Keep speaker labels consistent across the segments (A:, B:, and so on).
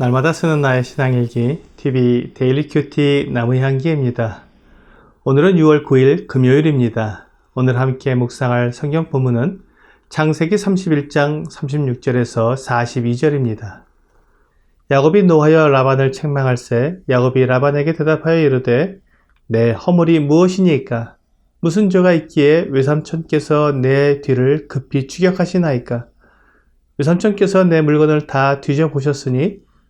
A: 날마다 쓰는 나의 신앙일기 TV 데일리 큐티 나무향기입니다. 오늘은 6월 9일 금요일입니다. 오늘 함께 묵상할 성경 본문은 창세기 31장 36절에서 42절입니다. 야곱이 노하여 라반을 책망할세 야곱이 라반에게 대답하여 이르되 내 허물이 무엇이니까 무슨 죄가 있기에 외삼촌께서 내 뒤를 급히 추격하시나이까 외삼촌께서 내 물건을 다 뒤져보셨으니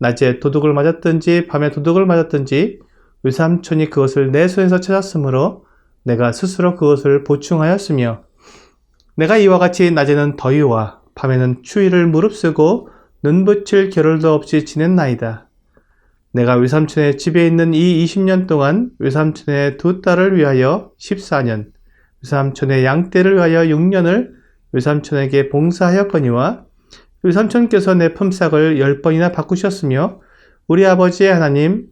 A: 낮에 도둑을 맞았든지 밤에 도둑을 맞았든지 외삼촌이 그것을 내 손에서 찾았으므로 내가 스스로 그것을 보충하였으며 내가 이와 같이 낮에는 더위와 밤에는 추위를 무릅쓰고 눈붙일 겨를도 없이 지냈나이다. 내가 외삼촌의 집에 있는 이 20년 동안 외삼촌의 두 딸을 위하여 14년, 외삼촌의 양떼를 위하여 6년을 외삼촌에게 봉사하였거니와 외삼촌께서 내 품삯을 열 번이나 바꾸셨으며 우리 아버지의 하나님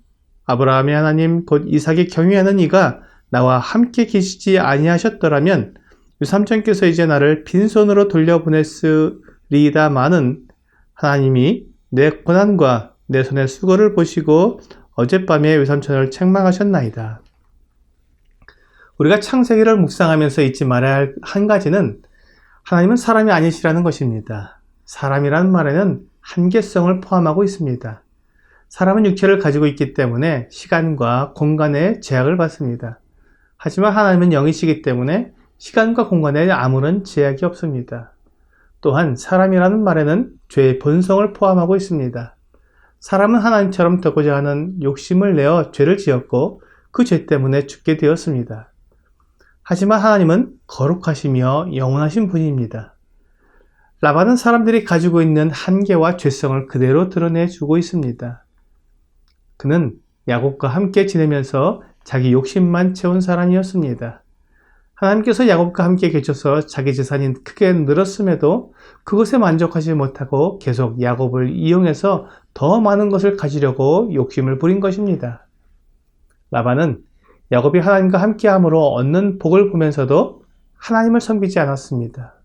A: 아브라함의 하나님 곧 이삭이 경외하는 이가 나와 함께 계시지 아니하셨더라면 외삼촌께서 이제 나를 빈손으로 돌려보냈으리다마는 하나님이 내 고난과 내 손의 수고를 보시고 어젯밤에 외삼촌을 책망하셨나이다. 우리가 창세기를 묵상하면서 잊지 말아야 할 한 가지는 하나님은 사람이 아니시라는 것입니다. 사람이라는 말에는 한계성을 포함하고 있습니다. 사람은 육체를 가지고 있기 때문에 시간과 공간에 제약을 받습니다. 하지만 하나님은 영이시기 때문에 시간과 공간에 아무런 제약이 없습니다. 또한 사람이라는 말에는 죄의 본성을 포함하고 있습니다. 사람은 하나님처럼 되고자 하는 욕심을 내어 죄를 지었고 그 죄 때문에 죽게 되었습니다. 하지만 하나님은 거룩하시며 영원하신 분입니다. 라반은 사람들이 가지고 있는 한계와 죄성을 그대로 드러내주고 있습니다. 그는 야곱과 함께 지내면서 자기 욕심만 채운 사람이었습니다. 하나님께서 야곱과 함께 계셔서 자기 재산이 크게 늘었음에도 그것에 만족하지 못하고 계속 야곱을 이용해서 더 많은 것을 가지려고 욕심을 부린 것입니다. 라반은 야곱이 하나님과 함께함으로 얻는 복을 보면서도 하나님을 섬기지 않았습니다.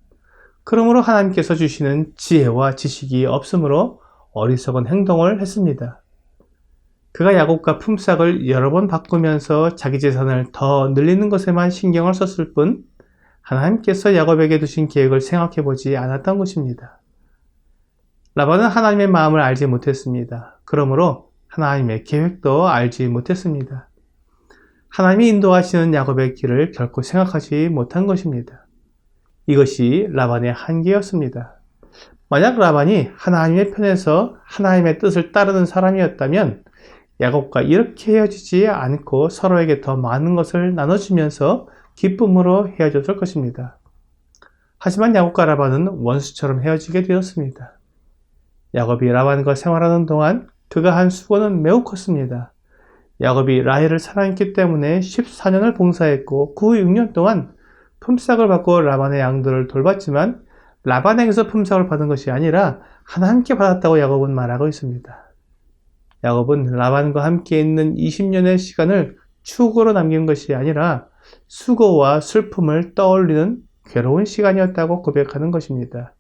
A: 그러므로 하나님께서 주시는 지혜와 지식이 없으므로 어리석은 행동을 했습니다. 그가 야곱과 품삯을 여러 번 바꾸면서 자기 재산을 더 늘리는 것에만 신경을 썼을 뿐 하나님께서 야곱에게 두신 계획을 생각해 보지 않았던 것입니다. 라반은 하나님의 마음을 알지 못했습니다. 그러므로 하나님의 계획도 알지 못했습니다. 하나님이 인도하시는 야곱의 길을 결코 생각하지 못한 것입니다. 이것이 라반의 한계였습니다. 만약 라반이 하나님의 편에서 하나님의 뜻을 따르는 사람이었다면 야곱과 이렇게 헤어지지 않고 서로에게 더 많은 것을 나눠주면서 기쁨으로 헤어졌을 것입니다. 하지만 야곱과 라반은 원수처럼 헤어지게 되었습니다. 야곱이 라반과 생활하는 동안 그가 한 수고는 매우 컸습니다. 야곱이 라헬을 사랑했기 때문에 14년을 봉사했고 그 후 6년 동안 품삯을 받고 라반의 양들을 돌봤지만 라반에게서 품삯을 받은 것이 아니라 하나님께 받았다고 야곱은 말하고 있습니다. 야곱은 라반과 함께 있는 20년의 시간을 추억으로 남긴 것이 아니라 수고와 슬픔을 떠올리는 괴로운 시간이었다고 고백하는 것입니다.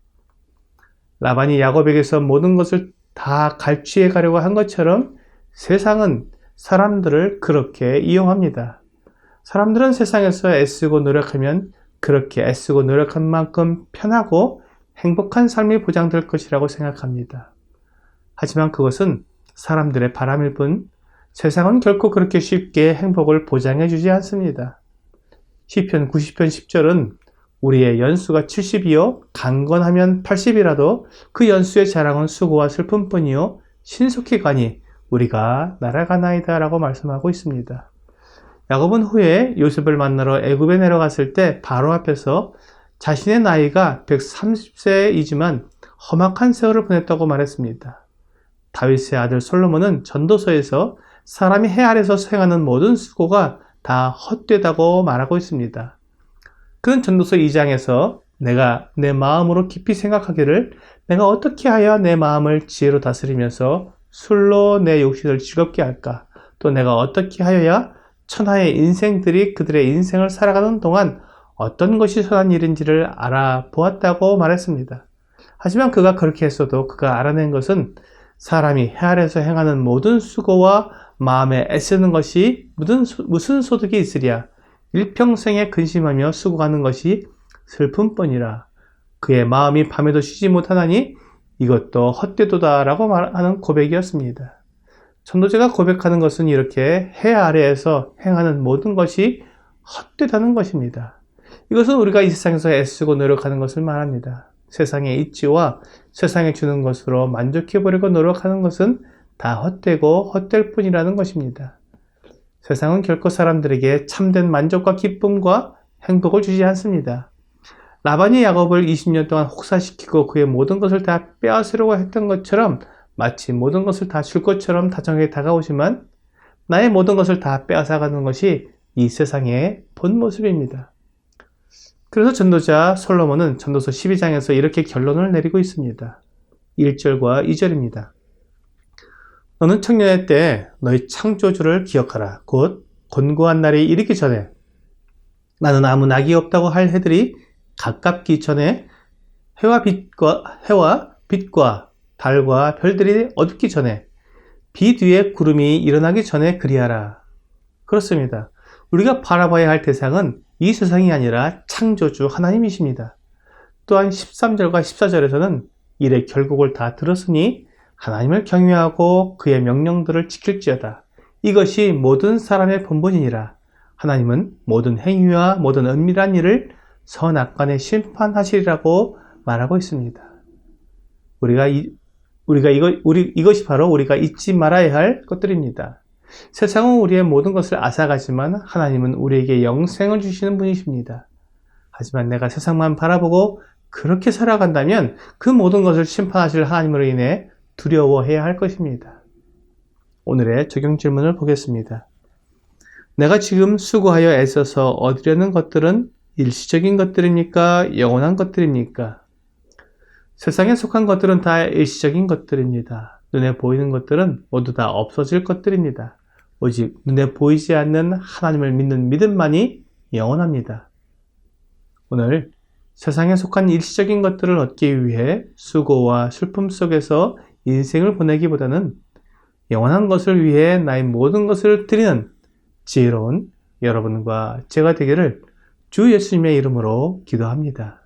A: 라반이 야곱에게서 모든 것을 다 갈취해 가려고 한 것처럼 세상은 사람들을 그렇게 이용합니다. 사람들은 세상에서 애쓰고 노력하면 그렇게 애쓰고 노력한 만큼 편하고 행복한 삶이 보장될 것이라고 생각합니다. 하지만 그것은 사람들의 바람일 뿐 세상은 결코 그렇게 쉽게 행복을 보장해 주지 않습니다. 시편 90편 10절은 우리의 연수가 70이요 강건하면 80이라도 그 연수의 자랑은 수고와 슬픔뿐이요 신속히 가니 우리가 날아가나이다 라고 말씀하고 있습니다. 야곱은 후에 요셉을 만나러 애굽에 내려갔을 때 바로 앞에서 자신의 나이가 130세이지만 험악한 세월을 보냈다고 말했습니다. 다윗의 아들 솔로몬은 전도서에서 사람이 해 아래서 수행하는 모든 수고가 다 헛되다고 말하고 있습니다. 그는 전도서 2장에서 내가 내 마음으로 깊이 생각하기를 내가 어떻게 하여 내 마음을 지혜로 다스리면서 술로 내 욕심을 즐겁게 할까? 또 내가 어떻게 하여야 천하의 인생들이 그들의 인생을 살아가는 동안 어떤 것이 선한 일인지를 알아보았다고 말했습니다. 하지만 그가 그렇게 했어도 그가 알아낸 것은 사람이 해 아래서 행하는 모든 수고와 마음에 애쓰는 것이 무슨, 소득이 있으랴 일평생에 근심하며 수고하는 것이 슬픔뿐이라 그의 마음이 밤에도 쉬지 못하나니 이것도 헛되도다라고 말하는 고백이었습니다. 천도제가 고백하는 것은 이렇게 해 아래에서 행하는 모든 것이 헛되다는 것입니다. 이것은 우리가 이 세상에서 애쓰고 노력하는 것을 말합니다. 세상의 이치와 세상에 주는 것으로 만족해 보려고 노력하는 것은 다 헛되고 헛될 뿐이라는 것입니다. 세상은 결코 사람들에게 참된 만족과 기쁨과 행복을 주지 않습니다. 라반이 야곱을 20년 동안 혹사시키고 그의 모든 것을 다 빼앗으려고 했던 것처럼 마치 모든 것을 다 줄 것처럼 다정하게 다가오지만 나의 모든 것을 다 빼앗아가는 것이 이 세상의 본 모습입니다. 그래서 전도자 솔로몬은 전도서 12장에서 이렇게 결론을 내리고 있습니다. 1절과 2절입니다. 너는 청년의 때 너희 창조주를 기억하라. 곧 곤고한 날이 이르기 전에 나는 아무 낙이 없다고 할 해들이 가깝기 전에 해와 빛과 해와 빛과 달과 별들이 어둡기 전에 빛 위에 구름이 일어나기 전에 그리하라. 그렇습니다. 우리가 바라봐야 할 대상은 이 세상이 아니라 창조주 하나님이십니다. 또한 13절과 14절에서는 일의 결국을 다 들었으니 하나님을 경외하고 그의 명령들을 지킬지어다. 이것이 모든 사람의 본분이니라. 하나님은 모든 행위와 모든 은밀한 일을 선악간에 심판하시리라고 말하고 있습니다. 우리가 이, 우리가 이거, 우리, 이것이 바로 우리가 잊지 말아야 할 것들입니다. 세상은 우리의 모든 것을 앗아가지만 하나님은 우리에게 영생을 주시는 분이십니다. 하지만 내가 세상만 바라보고 그렇게 살아간다면 그 모든 것을 심판하실 하나님으로 인해 두려워해야 할 것입니다. 오늘의 적용 질문을 보겠습니다. 내가 지금 수고하여 애써서 얻으려는 것들은 일시적인 것들입니까? 영원한 것들입니까? 세상에 속한 것들은 다 일시적인 것들입니다. 눈에 보이는 것들은 모두 다 없어질 것들입니다. 오직 눈에 보이지 않는 하나님을 믿는 믿음만이 영원합니다. 오늘 세상에 속한 일시적인 것들을 얻기 위해 수고와 슬픔 속에서 인생을 보내기보다는 영원한 것을 위해 나의 모든 것을 드리는 지혜로운 여러분과 제가 되기를 주 예수님의 이름으로 기도합니다.